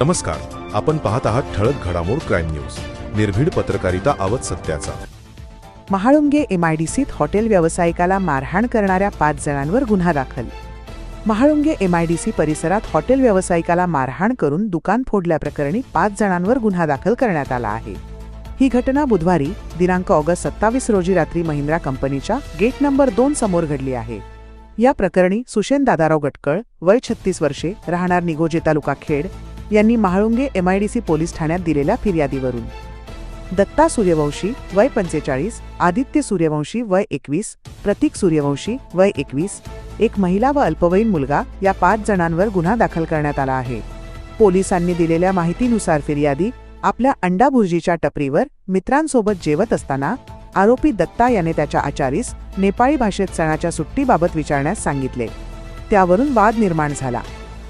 नमस्कार आपण पाहत आहात ठळक घडामोड क्राईम न्यूज निर्भीड पत्रकारिता आवत सत्याचा. महाळुंगे एमआयडीसीत हॉटेल व्यावसायिकाला मारहाण करणाऱ्या पाच जणांवर गुन्हा दाखल. महाळुंगे एमआयडीसी परिसरात हॉटेल व्यावसायिकाला मारहाण करून दुकान फोडल्याप्रकरणी पाच जणांवर गुन्हा दाखल करण्यात आला आहे. ही घटना बुधवारी दिनांक ऑगस्ट सत्तावीस रोजी रात्री महिंद्रा कंपनीच्या गेट नंबर दोन समोर घडली आहे. या प्रकरणी सुशेन दादाराव गटकळ वय छत्तीस वर्षे राहणार निगोजे तालुका खेड यांनी महाळुंगे एमआयडीसी पोलीस ठाण्यात दिलेल्या फिर्यादीवरून. दत्ता सूर्यवंशी वय पंचेचाळीस आदित्य सूर्यवंशी वय एकवीस प्रतीक सूर्यवंशी वय एकवीस एक महिला व अल्पवयीन मुलगा या पाच जणांवर गुन्हा दाखल करण्यात आला आहे. पोलिसांनी दिलेल्या माहितीनुसार फिर्यादी आपल्या अंडा भुर्जीच्या टपरीवर मित्रांसोबत जेवत असताना आरोपी दत्ता याने त्याच्या आचारीस नेपाळी भाषेत सणाच्या सुट्टीबाबत विचारण्यास सांगितले. त्यावरून वाद निर्माण झाला.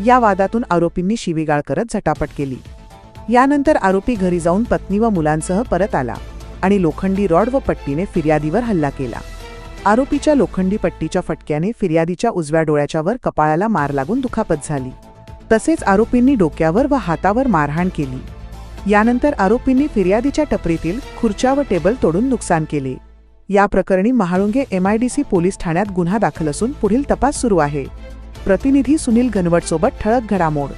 या वादातून आरोपींनी शिवीगाळ करत झटापट केली. यानंतर आरोपी घरी जाऊन पत्नी व मुलांसह परत आला आणि लोखंडी रॉड व पट्टीने फिर्यादीवर हल्ला केला. आरोपीच्या लोखंडी पट्टीच्या फटक्याने फिर्यादीच्या उजव्या डोळ्याच्या वर कपाळाला मार लागून दुखापत झाली. तसेच आरोपींनी डोक्यावर व हातावर मारहाण केली. यानंतर आरोपींनी फिर्यादीच्या टपरीतील खुर्च्या व टेबल तोडून नुकसान केले. या प्रकरणी महाळुंगे एमआयडीसी पोलीस ठाण्यात गुन्हा दाखल असून पुढील तपास सुरू आहे. प्रतिनिधी सुनील घनवटसोबत ठळक घडामोड.